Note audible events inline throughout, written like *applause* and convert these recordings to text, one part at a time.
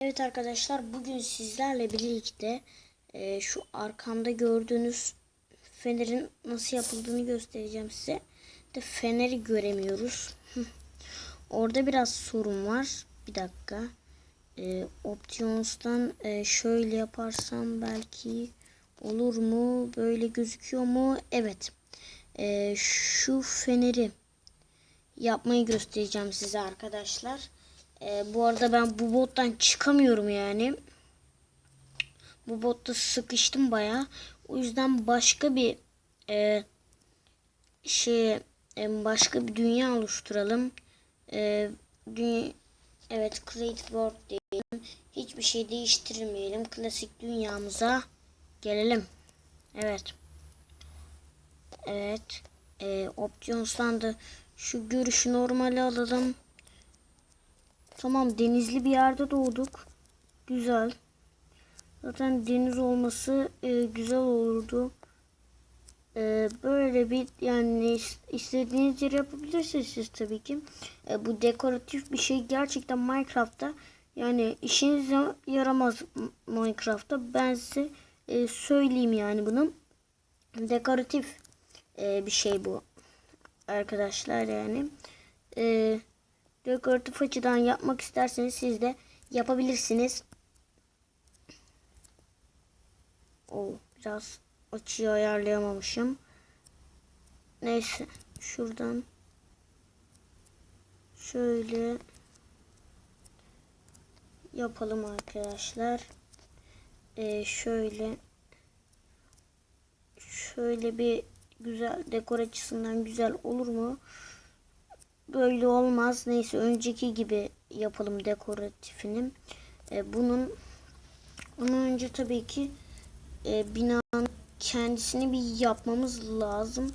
Evet arkadaşlar bugün sizlerle birlikte e, şu arkamda gördüğünüz fenerin nasıl yapıldığını göstereceğim size. De feneri göremiyoruz. *laughs* Orada biraz sorun var. Bir dakika. E, Options'tan e, şöyle yaparsam belki olur mu? Böyle gözüküyor mu? Evet. E, şu feneri yapmayı göstereceğim size arkadaşlar. Ee, bu arada ben bu bottan çıkamıyorum yani. Bu botta sıkıştım baya. O yüzden başka bir e, şey e, başka bir dünya oluşturalım. E, dünya, evet Create World diyelim. Hiçbir şey değiştirmeyelim. Klasik dünyamıza gelelim. Evet. Evet. E, Options'tan da şu görüşü normale alalım. Tamam denizli bir yerde doğduk. Güzel. Zaten deniz olması e, güzel olurdu. E, böyle bir yani istediğiniz yeri yapabilirsiniz siz tabii ki. E, bu dekoratif bir şey gerçekten Minecraft'ta yani işinize yaramaz Minecraft'ta. Ben size e, söyleyeyim yani bunu. Dekoratif e, bir şey bu. Arkadaşlar yani. Eee dekoratif açıdan yapmak isterseniz siz de yapabilirsiniz. O biraz açıyı ayarlayamamışım. Neyse şuradan şöyle yapalım arkadaşlar. Ee, şöyle şöyle bir güzel dekor açısından güzel olur mu? Böyle olmaz. Neyse önceki gibi yapalım dekoratifini. E, bunun onun önce tabii ki e, binanın kendisini bir yapmamız lazım.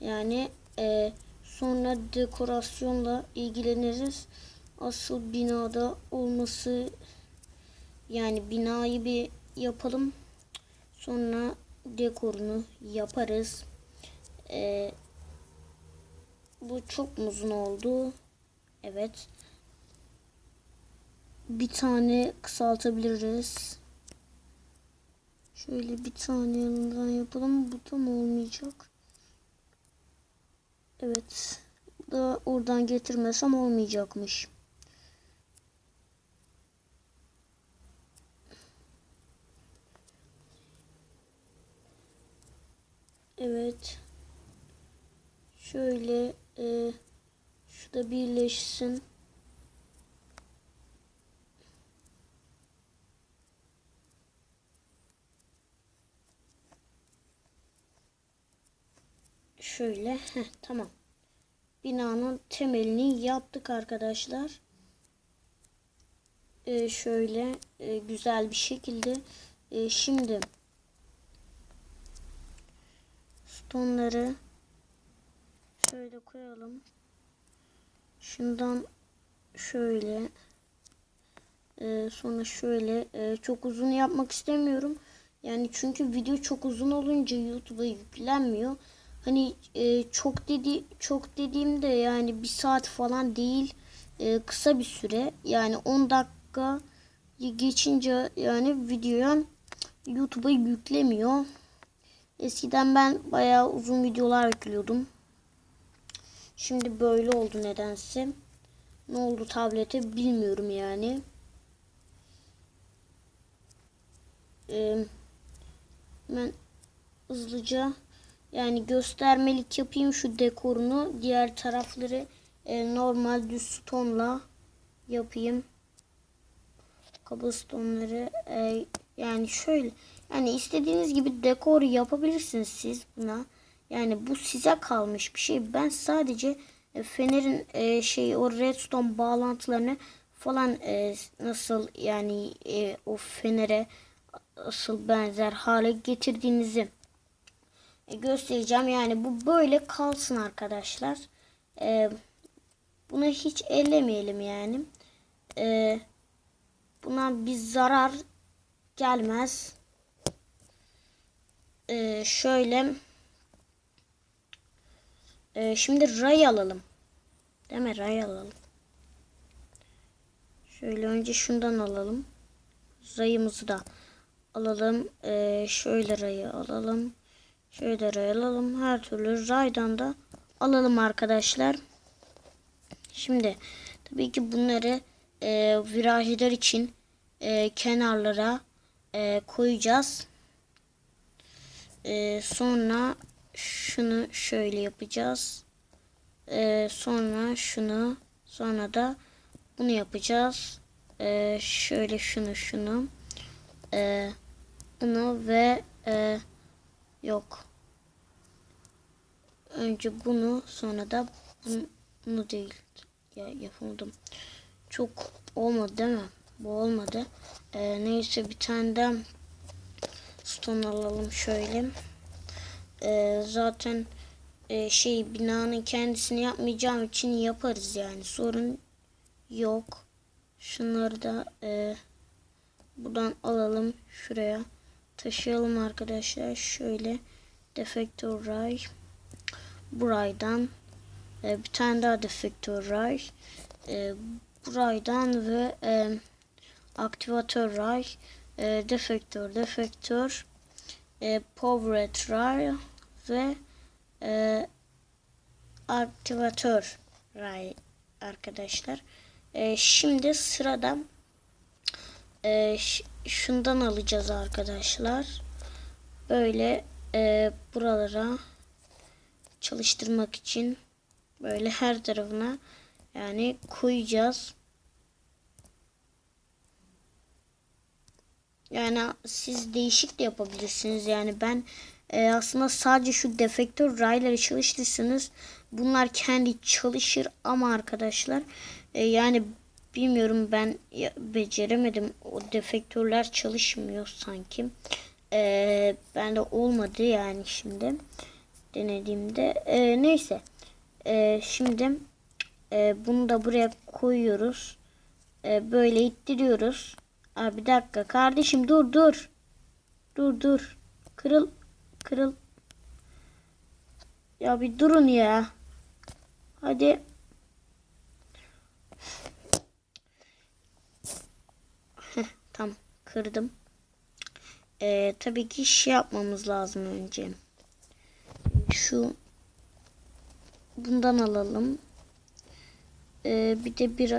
Yani e, sonra dekorasyonla ilgileniriz. Asıl binada olması yani binayı bir yapalım. Sonra dekorunu yaparız. Eee bu çok uzun oldu. Evet. Bir tane kısaltabiliriz. Şöyle bir tane yanından yapalım. Bu tam olmayacak. Evet. Da oradan getirmesem olmayacakmış. Evet. Şöyle e, şu da birleşsin. Şöyle heh, tamam. Binanın temelini yaptık arkadaşlar. Ee, şöyle e, güzel bir şekilde. E, şimdi stonları şöyle koyalım. Şundan şöyle e, sonra şöyle e, çok uzun yapmak istemiyorum. Yani çünkü video çok uzun olunca YouTube'a yüklenmiyor. Hani e, çok dedi çok dediğimde yani bir saat falan değil e, kısa bir süre yani 10 dakika geçince yani videoya YouTube'a yüklemiyor. Eskiden ben bayağı uzun videolar yüklüyordum. Şimdi böyle oldu nedense. Ne oldu tablete bilmiyorum yani. Ee, ben hızlıca yani göstermelik yapayım şu dekorunu. Diğer tarafları e, normal düz tonla yapayım. Cobblestone'ları e, yani şöyle yani istediğiniz gibi dekor yapabilirsiniz siz buna. Yani bu size kalmış bir şey. Ben sadece e, Fener'in e, şey o redstone bağlantılarını falan e, nasıl yani e, o Fener'e asıl benzer hale getirdiğinizi e, göstereceğim. Yani bu böyle kalsın arkadaşlar. E, buna hiç ellemeyelim yani. E, buna bir zarar gelmez. E, şöyle ee, şimdi ray alalım. Değil mi? Ray alalım. Şöyle önce şundan alalım. rayımızı da alalım. Ee, şöyle rayı alalım. Şöyle ray alalım. Her türlü raydan da alalım arkadaşlar. Şimdi tabii ki bunları e, virajlar için e, kenarlara e, koyacağız. E, sonra şunu şöyle yapacağız. E, sonra şunu sonra da bunu yapacağız. E, şöyle şunu şunu e, bunu ve e, yok. Önce bunu sonra da bunu, bunu değil. Ya yapamadım. Çok olmadı değil mi? Bu olmadı. Ee, neyse bir tane de stone alalım şöyle. Ee, zaten e, şey binanın kendisini yapmayacağım için yaparız yani. Sorun yok. Şunları da e, buradan alalım şuraya. Taşıyalım arkadaşlar. Şöyle defektör ray. Buraydan e, bir tane daha defektör ray. E, buraydan ve e, aktivatör ray. E, defektör, defektör, e, power ve e, aktivatör ray arkadaşlar. E, şimdi sırada e, şundan alacağız arkadaşlar. Böyle e, buralara çalıştırmak için böyle her tarafına yani koyacağız. Yani siz değişik de yapabilirsiniz. Yani ben e, aslında sadece şu defektör rayları çalıştırsanız bunlar kendi çalışır ama arkadaşlar e, yani bilmiyorum ben beceremedim. O defektörler çalışmıyor sanki. E, ben de olmadı yani şimdi denediğimde. E, neyse. E, şimdi e, bunu da buraya koyuyoruz. E, böyle ittiriyoruz. Aa, bir dakika kardeşim dur dur. Dur dur. Kırıl. Kırıl. Ya bir durun ya. Hadi. Heh, tam kırdım. Ee, tabii ki şey yapmamız lazım önce. Şu bundan alalım. Ee, bir de bir,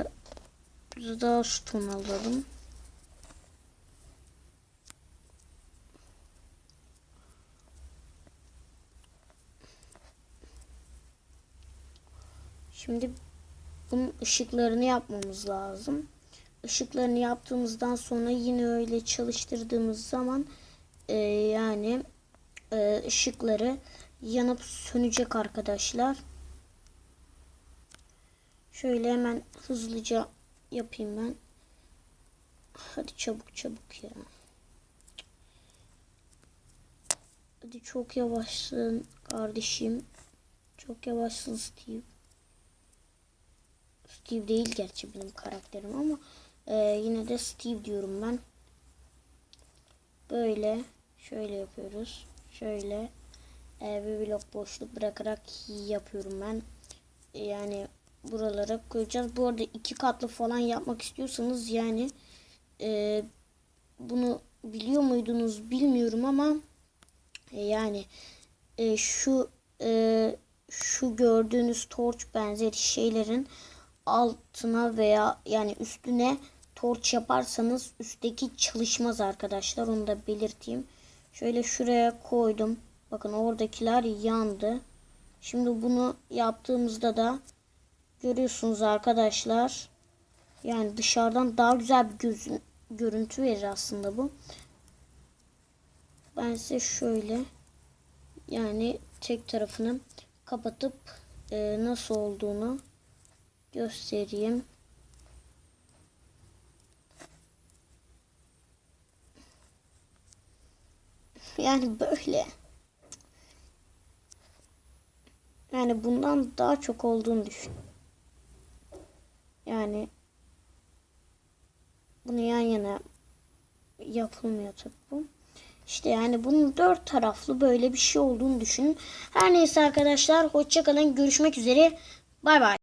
bir daha stone alalım. Şimdi bunun ışıklarını yapmamız lazım. Işıklarını yaptığımızdan sonra yine öyle çalıştırdığımız zaman e, yani e, ışıkları yanıp sönecek arkadaşlar. Şöyle hemen hızlıca yapayım ben. Hadi çabuk çabuk ya. Hadi çok yavaşsın kardeşim. Çok yavaşsın Steve. Steve değil gerçi benim karakterim ama e, yine de Steve diyorum ben. Böyle şöyle yapıyoruz. Şöyle e, bir blok boşluk bırakarak yapıyorum ben. Yani buralara koyacağız. Bu arada iki katlı falan yapmak istiyorsanız yani e, bunu biliyor muydunuz bilmiyorum ama e, yani e, şu e, şu gördüğünüz torç benzeri şeylerin altına veya yani üstüne torç yaparsanız üstteki çalışmaz arkadaşlar. Onu da belirteyim. Şöyle şuraya koydum. Bakın oradakiler yandı. Şimdi bunu yaptığımızda da görüyorsunuz arkadaşlar. Yani dışarıdan daha güzel bir gözün, görüntü verir aslında bu. Ben size şöyle yani tek tarafını kapatıp e, nasıl olduğunu göstereyim. Yani böyle. Yani bundan daha çok olduğunu düşün. Yani bunu yan yana yapılmıyor tabii bu. İşte yani bunun dört taraflı böyle bir şey olduğunu düşünün. Her neyse arkadaşlar hoşçakalın görüşmek üzere. Bay bay.